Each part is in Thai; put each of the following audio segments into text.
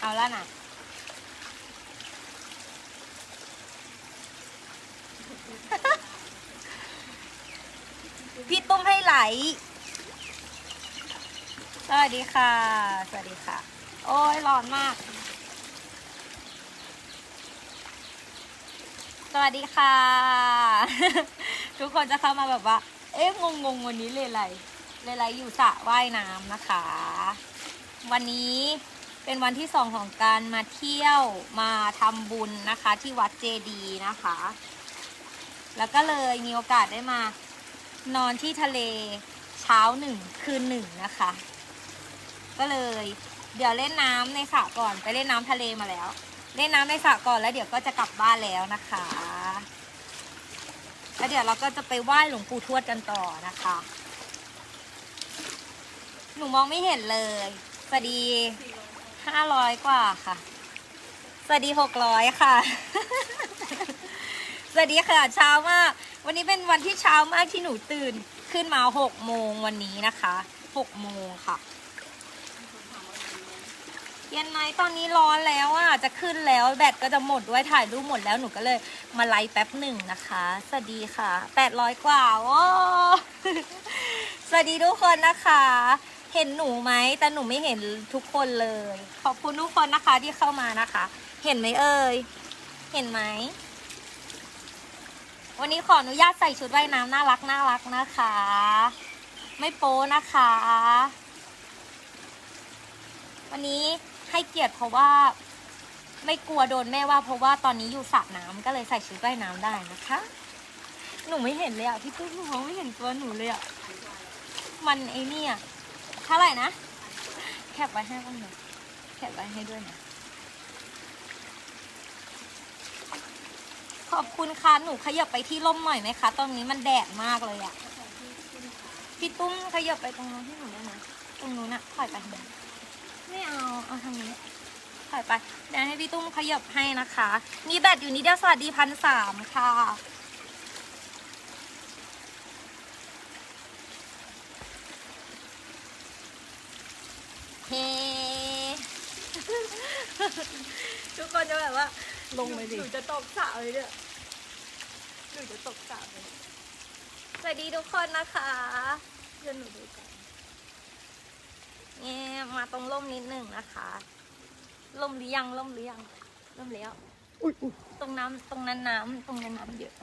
เอาแล้วนะพี่ตุ้มให้ไหล สวัสดีค่ะ สวัสดีค่ะ โอ้ยร้อนมาก สวัสดีค่ะ ทุกคนจะเข้ามาแบบว่า เอ๊ะงงงวันนี้เลยไรเลยไรอยู่สระว่ายน้ำนะคะ วันนี้ เป็นวันที่สองของการมาเที่ยวมาทำบุญนะคะ ที่วัดเจดีนะคะ แล้วก็เลยมีโอกาสได้มานอนที่ทะเลเช้าหนึ่งคืนหนึ่งนะคะ ก็เลยเดี๋ยวเล่นน้ำในสระก่อนไปเล่นน้ำทะเลมาแล้ว เล่นน้ำในสระก่อนแล้วเดี๋ยวก็จะกลับบ้านแล้วนะคะแล้วเดี๋ยวเราก็จะไปไหว้หลวงปู่ทวดกันต่อนะคะ หนูมองไม่เห็นเลยสวัสดี ห้าร้อยกว่าค่ะ สวัสดีหกร้อยค่ะ สวัสดีค่ะเช้ามาก วันนี้เป็นวันที่เช้ามากที่หนูตื่นขึ้นมาหกโมงวันนี้นะคะหกโมงค่ะ เย็นไหมตอนนี้ร้อนแล้วอะจะขึ้นแล้วแบตก็จะหมดด้วยถ่ายรูปหมดแล้วหนูก็เลยมาไลฟ์แป๊บหนึ่งนะคะ สวัสดีค่ะแปดร้อยกว่าโอ้สวัสดีทุกคนนะคะ เห็นหนูไหมแต่หนูไม่เห็นทุกคนเลย ขอบคุณทุกคนนะคะที่เข้ามานะคะ เห็นไหมเอ่ยเห็นไหมวันนี้ขออนุญาตใส่ชุดว่ายน้ำน่ารักน่ารักนะคะ ไม่โป๊นะคะ วันนี้ให้เกียรติเพราะว่า ไม่กลัวโดนแม่ว่า เพราะว่าตอนนี้อยู่สระน้ำก็เลยใส่ชุดว่ายน้ำได้นะคะ หนูไม่เห็นเลยอะพี่ตุ้มมองไม่เห็นตัวหนูเลยอะมันไอเนี่ย ท่าไหร่นะ แคปไว้ให้บ้างหน่อยแคปไว้ให้ด้วยนะ ขอบคุณค่ะ หนูขยับไปที่ร่มหน่อยไหมคะตรงนี้มันแดดมากเลยอะพี่ตุ้มขยับไปตรงนู้นที่หนูได้ไหมตรงนู้นน่ะถอยไปไม่เอา เอาทางนี้ถอยไปเดี๋ยวให้พี่ตุ้มขยับให้นะคะ มีแบตอยู่นิดเดียวสวัสดีพันสามค่ะ เฮ้ ทุกคนจะแบบว่าลงไปดิหนูจะตกสระเลยเนี่ยหนูจะตกสระเลยสวัสดีทุกคนนะคะเดี๋ยวหนูดูกันเนี่ยมาตรงร่มนิดหนึ่งนะคะร่มหรือยังร่มหรือยังร่มแล้วอุ้ยอุ้ยตรงน้ำตรงนั้นน้ำตรงนั้นน้ำเยอะ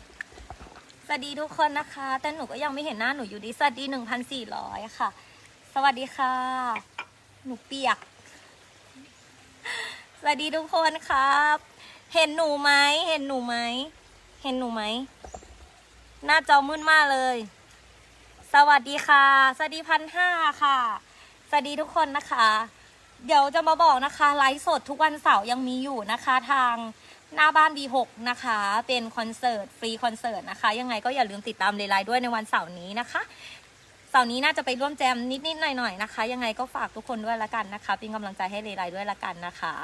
สวัสดีทุกคนนะคะ แต่หนูก็ยังไม่เห็นหน้าหนูอยู่ดีสวัสดีหนึ่งพันสี่ร้อยค่ะ สวัสดีค่ะ หนูเปียกส วัสดีทุกคนครับ เห็นหนูไหม เห็นหนูไหม เห็นหนูไหม หน้าจอมืดมากเลย สวัสดีค่ะ สวัสดีพันห้าค่ะ สวัสดีทุกคนนะคะ เดี๋ยวจะมาบอกนะคะไลฟ์สดทุกวันเสาร์ยังมีอยู่นะคะทางหน้าบ้าน B6 นะคะ เป็นคอนเสิร์ตฟรีคอนเสิร์ตนะคะ ยังไงก็อย่าลืมติดตามเลไลด้วยในวันเสาร์นี้นะคะ เสาร์นี้น่าจะไปร่วมแจมนิดๆหน่อยๆนะคะ ยังไงก็ฝากทุกคนด้วยละกันนะคะ เป็นกำลังใจให้เลไลด้วยละกันนะคะ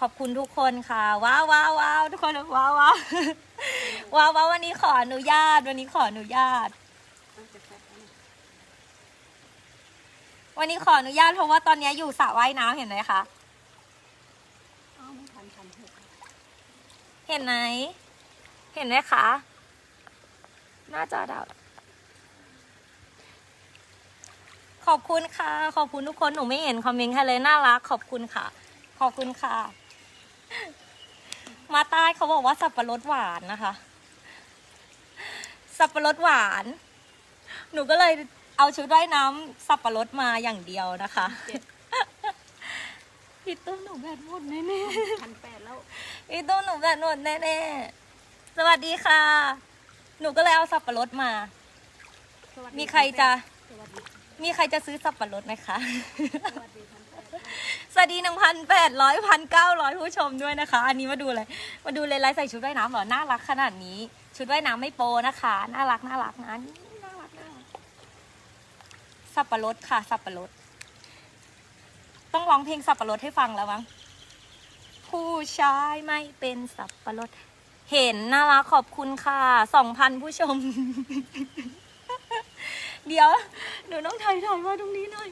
ขอบคุณทุกคนค่ะ ว้าวว้าวว้าวทุกคนว้าวว้าวว้าวว้าววันนี้ขออนุญาต วันนี้ขออนุญาต วันนี้ขออนุญาตเพราะว่าตอนนี้อยู่สระว่ายน้ำเห็นไหมคะเห็นไหมเห็นไหมคะหน้าจอดับขอบคุณค่ะ ขอบคุณทุกคน หนูไม่เห็นคอมเมนต์ใครเลย น่ารัก ขอบคุณค่ะ ขอบคุณค่ะ มาใต้เขาบอกว่าสับปะรดหวานนะคะ สับปะรดหวาน หนูก็เลยเอาชุดว่ายน้ำสับปะรดมาอย่างเดียวนะคะพี่ตุ้มหนูแบตหมดแน่ๆพันแปดแล้วอีตู้หนูแบบหนวดแน่ๆสวัสดีค่ะ หนูก็เลยเอาสับปะรดมาสวัสดีมีใครจะสวัสดี มีใครจะซื้อสับปะรดไหมคะ สวัสดีนหนึ่งพันแปดร้อยพันเก้าร้อยผู้ชมด้วยนะคะ อันนี้มาดูอะไรมาดูเลยไลฟ์ใส่ชุดว่ายน้ำเหรอ น่ารักขนาดนี้ ชุดว่ายน้ำไม่โปนะคะ น่ารักน่ารักนะนี่น่ารักน่ารัก สับปะรดค่ะ สับปะรด ต้องร้องเพลงสับปะรดให้ฟังแล้วมั้ง ผู้ชายไม่เป็นสับปะรด เห็นน่ารักขอบคุณค่ะสองพันผู้ชม เดี๋ยวหนูต้องถ่ายถ่ายมาตรงนี้หน่อย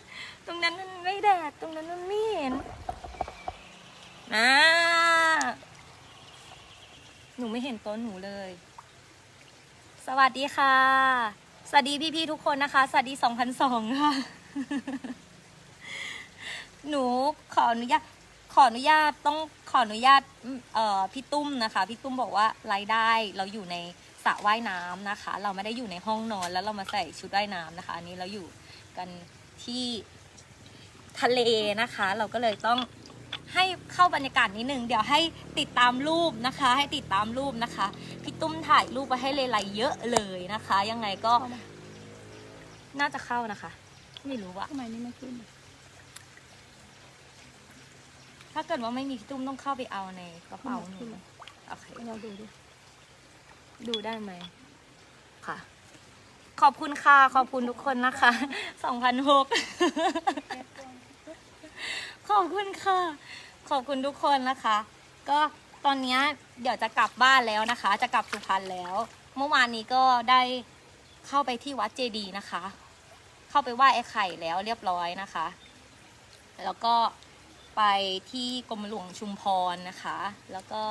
ตรงนั้นมันไม่แดด ตรงนั้นมันไม่เห็นนะหนูไม่เห็นต้นหนูเลย สวัสดีค่ะ สวัสดีพี่ๆทุกคนนะคะ สวัสดีสองพันสองค่ะ หนูขออนุญาตขออนุญาตต้องขออนุญาตเอ่อพี่ตุ้มนะคะ พี่ตุ้มบอกว่ารายได้เราอยู่ใน ระว่ายน้ำนะคะ เราไม่ได้อยู่ในห้องนอนแล้วเรามาใส่ชุดว่ายน้ำนะคะ อันนี้เราอยู่กันที่ทะเลนะคะ เราก็เลยต้องให้เข้าบรรยากาศนิดนึง เดี๋ยวให้ติดตามรูปนะคะ ให้ติดตามรูปนะคะ พี่ตุ้มถ่ายรูปไปให้เลไลเยอะเลยนะคะ ยังไงก็เข้ามาน่าจะเข้านะคะ ไม่รู้อะทำไมนี่ไม่ขึ้น ถ้าเกิดว่าไม่มีพี่ตุ้มต้องเข้าไปเอาในกระเป๋าหขึ้นูนเลยโอเคเราดูดิ ดูได้ไหมค่ะ ขอบคุณค่ะ ขอบคุณทุกคนนะคะสองพันหกขอบคุณค่ะ ขอบคุณทุกคนนะคะ ก็ตอนเนี้ยเดี๋ยวจะกลับบ้านแล้วนะคะ จะกลับสุพรรณแล้ว เมื่อวานนี้ก็ได้เข้าไปที่วัดเจดีย์นะคะ เข้าไปไหว้ไอ้ไข่แล้วเรียบร้อยนะคะ แล้วก็ไปที่กรมหลวงชุมพรนะคะ แล้วก็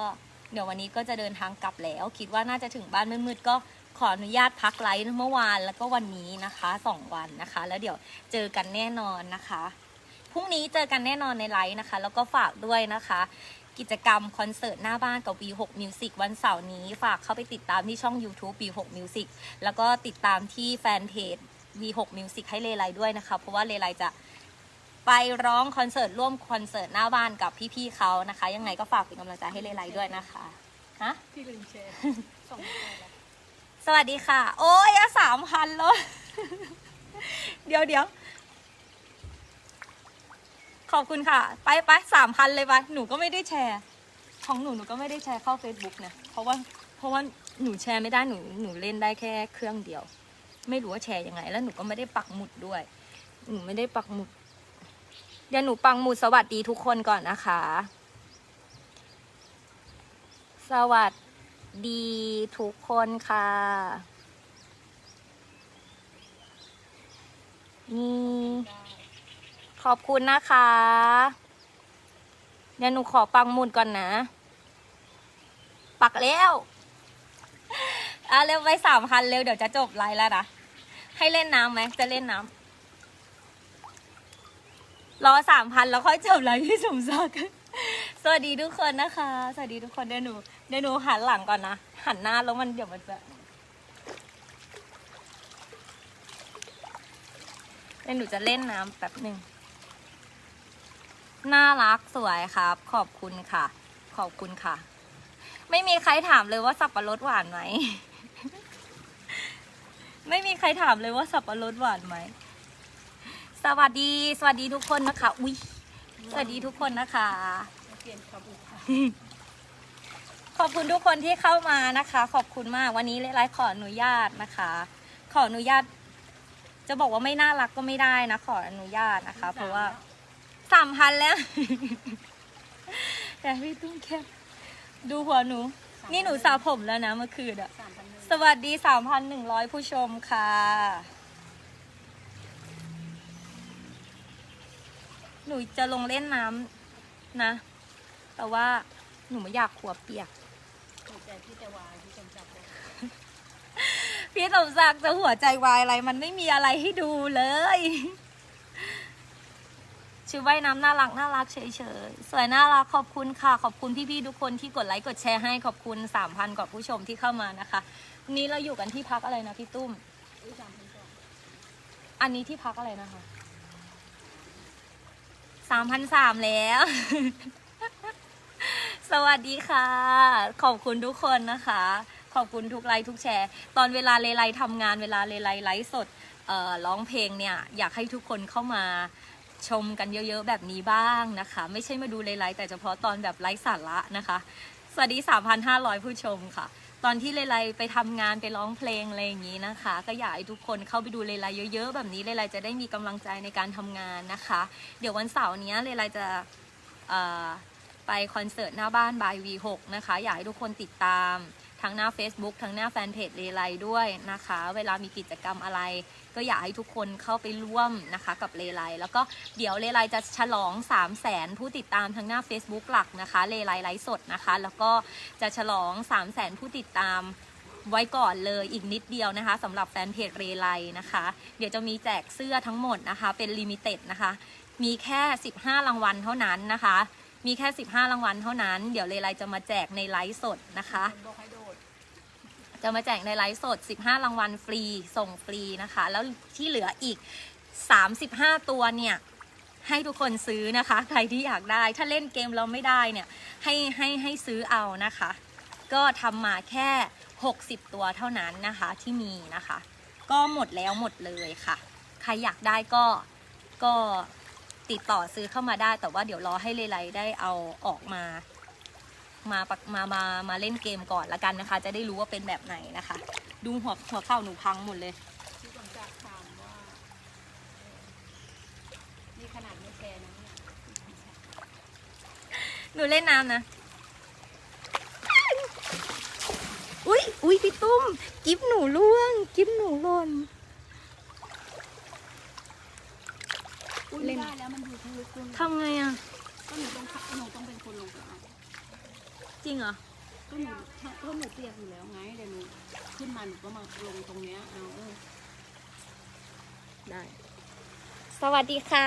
เดี๋ยววันนี้ก็จะเดินทางกลับแล้ว คิดว่าน่าจะถึงบ้านมืดๆก็ขออนุญาตพักไลฟ์เมื่อวานแล้วก็วันนี้นะคะสองวันนะคะ แล้วเดี๋ยวเจอกันแน่นอนนะคะพรุ่งนี้เจอกันแน่นอนในไลฟ์นะคะ แล้วก็ฝากด้วยนะคะ กิจกรรมคอนเสิร์ตหน้าบ้านกับ V6 Music วันเสาร์นี้ ฝากเข้าไปติดตามที่ช่อง YouTube V6 Music แล้วก็ติดตามที่แฟนเพจ V6 Music ให้เลไลด้วยนะคะ เพราะว่าเลไลจะ ไปร้องคอนเสิร์ตร่วมคอนเสิร์ตหน้าบ้านกับพี่ๆเขานะคะ ยังไงก็ฝากเป็นกำลังใจให้เลไลด้วยนะคะฮะพี่ลืมแชร์ส่งไปแล้วสวัสดีค่ะ โอ้ยสามพันแล้วเดี๋ยวเดี๋ยวขอบคุณค่ะ ไปไปสามพันเลยไปหนูก็ไม่ได้แชร์ ของหนูหนูก็ไม่ได้แชร์เข้า Facebook นะเพราะว่าเพราะว่าหนูแชร์ไม่ได้หนูหนูเล่นได้แค่เครื่องเดียว ไม่รู้ว่าแชร์ยังไง แล้วหนูก็ไม่ได้ปักหมุดด้วย หนูไม่ได้ปักหมุด เดี๋ยวหนูปังหมุดสวัสดีทุกคนก่อนนะคะ สวัสดีทุกคนค่ะ นี่ ขอบคุณนะคะ เดี๋ยวหนูขอปังหมุดก่อนนะ ปักแล้วอะเร็วไปสามพันเร็วเดี๋ยวจะจบไลฟ์แล้วนะ ให้เล่นน้ำไหมจะเล่นน้ำ รอสามพันแล้วค่อยจบไลฟ์ที่สมศักดิ์สวัสดีทุกคนนะคะ สวัสดีทุกคนเดี๋ยวหนูเดี๋ยวหนูหันหลังก่อนนะ หันหน้าแล้วมันเดี๋ยวมันจะเดี๋ยวหนูจะเล่นน้ำแป๊บหนึ่งน่ารักสวยครับ ขอบคุณค่ะ ขอบคุณค่ะ ไม่มีใครถามเลยว่าสับปะรดหวานไหม ไม่มีใครถามเลยว่าสับปะรดหวานไหม สวัสดี สวัสดีทุกคนนะคะ อุ้ยสวัสดีทุกคนนะคะเปลี่ยนคำอุทานขอบคุณทุกคนที่เข้ามานะคะ ขอบคุณมากวันนี้ไลฟ์ขออนุญาตนะคะ ขออนุญาต จะบอกว่าไม่น่ารักก็ไม่ได้นะขออนุญาตนะคะ เพราะว่าสามพันแล้วแต่พี่ตุ้มแค่ดูหัวหนู นี่หนูสระผมแล้วนะเมื่อคืนอะสามพันหนึ่งสวัสดีสามพันหนึ่งร้อยผู้ชมค่ะ หนูจะลงเล่นน้ำนะ แต่ว่าหนูไม่อยากขัวเปียกหัวใจพี่จะวายพี่จำจับเลยพี่สมศักดิ์จะหัวใจวายอะไร มันไม่มีอะไรให้ดูเลยชื่อว่ายน้ำน่ารักน่ารักเฉยๆ สวยน่ารักขอบคุณค่ะ ขอบคุณพี่ๆทุกคนที่กดไลค์กดแชร์ให้ขอบคุณสามพันกว่าผู้ชมที่เข้ามานะคะวันนี้เราอยู่กันที่พักอะไรนะพี่ตุ้ม อันนี้ที่พักอะไรนะคะ สามพันสามแล้ว สวัสดีค่ะ ขอบคุณทุกคนนะคะ ขอบคุณทุกไลค์ทุกแชร์ ตอนเวลาเลไลทำงานเวลาเลไลไลฟ์สดร้องเพลงเนี่ย อยากให้ทุกคนเข้ามาชมกันเยอะๆแบบนี้บ้างนะคะ ไม่ใช่มาดูเลไลแต่เฉพาะตอนแบบไลฟ์สาระนะคะ สวัสดี 3,500 ผู้ชมค่ะ ตอนที่เลไลไปทำงานไปร้องเพลงอะไรอย่างนี้นะคะ ก็อยากให้ทุกคนเข้าไปดูเลไลเยอะๆ แบบนี้เลไลจะได้มีกำลังใจในการทำงานนะคะ เดี๋ยววันเสาร์นี้เลไลจะไปคอนเสิร์ตหน้าบ้านบายวีหกนะคะ อยากให้ทุกคนติดตาม ทั้งหน้า Facebook ทั้งหน้าแฟนเพจเลไลด้วยนะคะ เวลามีกิจกรรมอะไร ก็อยากให้ทุกคนเข้าไปร่วมนะคะกับเลไลแล้วก็เดี๋ยวเลไลจะฉลอง 3 0 0แสนผู้ติดตามทั้งหน้า Facebook หลักนะคะเลไลไลฟ์สดนะคะ แล้วก็จะฉลอง 3 0 0แสนผู้ติดตามไว้ก่อนเลยอีกนิดเดียวนะคะสำหรับแฟนเพจเรไลนะคะ เดี๋ยวจะมีแจกเสื้อทั้งหมดนะคะ เป็นลิมิเต็ดนะคะ มีแค่ 15 รางวัลเท่านั้นนะคะ มีแค่ 15 รางวัลเท่านั้น เดี๋ยวเลไลจะมาแจกในไลฟ์สดนะคะ จะมาแจกในไลฟ์สด 15 รางวัลฟรี ส่งฟรีนะคะ แล้วที่เหลืออีก 35 ตัวเนี่ย ให้ทุกคนซื้อนะคะ ใครที่อยากได้ ถ้าเล่นเกมเราไม่ได้เนี่ย ให้ให้ให้ซื้อเอานะคะ ก็ทำมาแค่ 60 ตัวเท่านั้นนะคะที่มีนะคะ ก็หมดแล้วหมดเลยค่ะ ใครอยากได้ก็ก็ติดต่อซื้อเข้ามาได้ แต่ว่าเดี๋ยวรอให้เลไลได้เอาออกมา มาปักมามามาเล่นเกมก่อนละกันนะคะ จะได้รู้ว่าเป็นแบบไหนนะคะ ดูหัวหัวเข่าหนูพังหมดเลยพี่สมจักรถามว่าเออนี่ขนาดไม่แชร์นะเนี่ยหนูเล่นน้ำนะอุ้ยอุ้ยพี่ตุ้ม กิฟหนูล่วง กิฟหนูหล่นอุ้ยไม่ได้แล้วมันอยู่ที่ลึกคุณทำไงอะก็หนูต้องหนูต้องเป็นคนลงไปเอา จริงเหรอ ก็หนูก็หนูเปียกอยู่แล้วไงเดี๋ยวหนูขึ้นมาหนูก็มาลงตรงเนี้ยเอาเออได้ สวัสดีค่ะ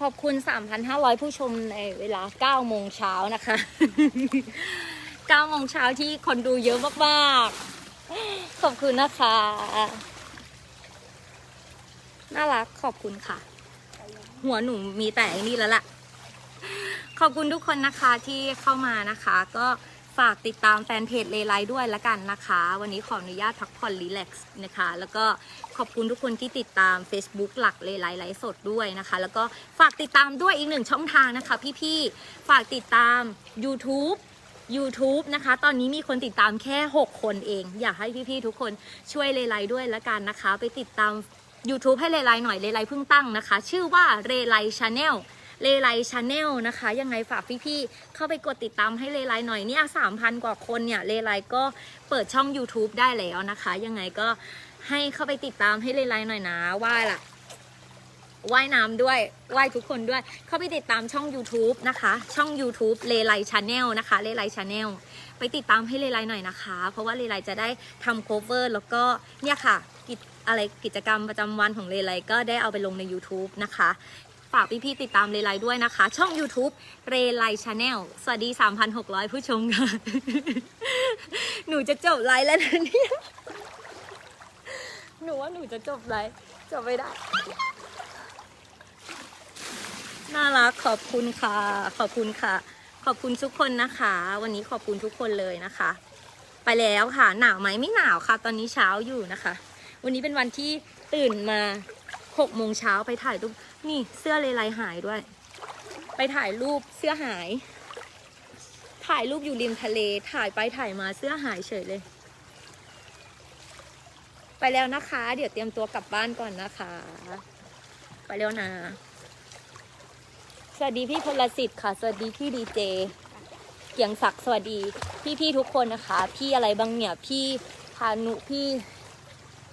ขอบคุณ 3,500 ผู้ชมในเวลา 9 โมงเช้านะคะ 9 โมงเช้าที่คนดูเยอะมากๆ ขอบคุณนะคะ น่ารักขอบคุณค่ะ หัวหนูมีแต่อันนี่แล้วล่ะ ขอบคุณทุกคนนะคะที่เข้ามานะคะ ก็ฝากติดตามแฟนเพจเลไลด้วยละกันนะคะ วันนี้ขออนุญาตพักผ่อนรีแลกซ์นะคะ แล้วก็ขอบคุณทุกคนที่ติดตาม Facebook หลักเลไลไลฟ์สดด้วยนะคะ แล้วก็ฝากติดตามด้วยอีกหนึ่งช่องทางนะคะ พี่ๆฝากติดตาม YouTube YouTube นะคะ ตอนนี้มีคนติดตามแค่ 6 คนเอง อยากให้พี่ๆทุกคนช่วยเลไลด้วยละกันนะคะ ไปติดตาม YouTube ให้เลไลหน่อยเลไลเพิ่งตั้งนะคะ ชื่อว่าเลไลชาแนล เลไลชาแนลนะคะ ยังไงฝากพี่ๆเข้าไปกดติดตามให้เลไลหน่อยเนี่ยสามพันกว่าคนเนี่ยเลไลก็เปิดช่อง YouTube ได้แล้วนะคะ ยังไงก็ให้เข้าไปติดตามให้เลไลหน่อยนะว่าล่ะว่ายน้ำด้วยว่ายทุกคนด้วย เข้าไปติดตามช่อง YouTube นะคะ ช่อง YouTube เลไลชาแนลนะคะเลไลชาแนลไปติดตามให้เลไลหน่อยนะคะ เพราะว่าเลไลจะได้ทำโคเวอร์แล้วก็เนี่ยค่ะกิจอะไรกิจกรรมประจำวันของเลไลก็ได้เอาไปลงใน YouTube นะคะากพี่ๆติดตามเลไลด้วยนะคะ ช่อง YouTube เรไลชาแนลสวัสดี 3,600 ผู้ชมค่ะ หนูจะจบไลฟ์แล้วนะเนี่ย หนูว่าหนูจะจบไลฟ์จบไม่ได้ น่ารักขอบคุณค่ะ ขอบคุณค่ะ ขอบคุณทุกคนนะคะ วันนี้ขอบคุณทุกคนเลยนะคะ ไปแล้วค่ะ หนาวไหมไม่หนาวค่ะ ตอนนี้เช้าอยู่นะคะ วันนี้เป็นวันที่ตื่นมา หกโมงเช้าไปถ่ายรูปนี่เสื้อเลไลหายด้วย ไปถ่ายรูปเสื้อหาย ถ่ายรูปอยู่ริมทะเลถ่ายไปถ่ายมาเสื้อหายเฉยเลย ไปแล้วนะคะ เดี๋ยวเตรียมตัวกลับบ้านก่อนนะคะ ไปแล้วนะสวัสดีพี่พลสิทธิ์ค่ะ สวัสดีพี่ดีเจ เกียงศักดิ์สวัสดีพี่พี่ๆทุกคนนะคะ พี่อะไรบางเนี่ย พี่พานุพี่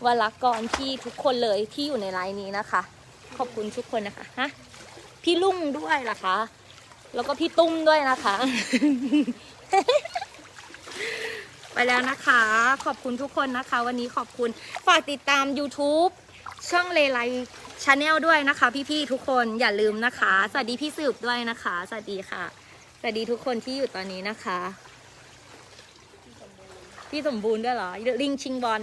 วรกรพี่ทุกคนเลยที่อยู่ในไลน์นี้นะคะ ขอบคุณทุกคนนะคะฮะพี่ลุงด้วยล่ะคะ แล้วก็พี่ตุ้มด้วยนะคะ ไปแล้วนะคะ ขอบคุณทุกคนนะคะ วันนี้ขอบคุณฝากติดตาม YouTube ช่องเลไลชาแนลด้วยนะคะ พี่ๆทุกคนอย่าลืมนะคะ สวัสดีพี่สืบด้วยนะคะ สวัสดีค่ะ สวัสดีทุกคนที่อยู่ตอนนี้นะคะ พี่สมบูรณ์ด้วยเหรอ ลิงชิงบอล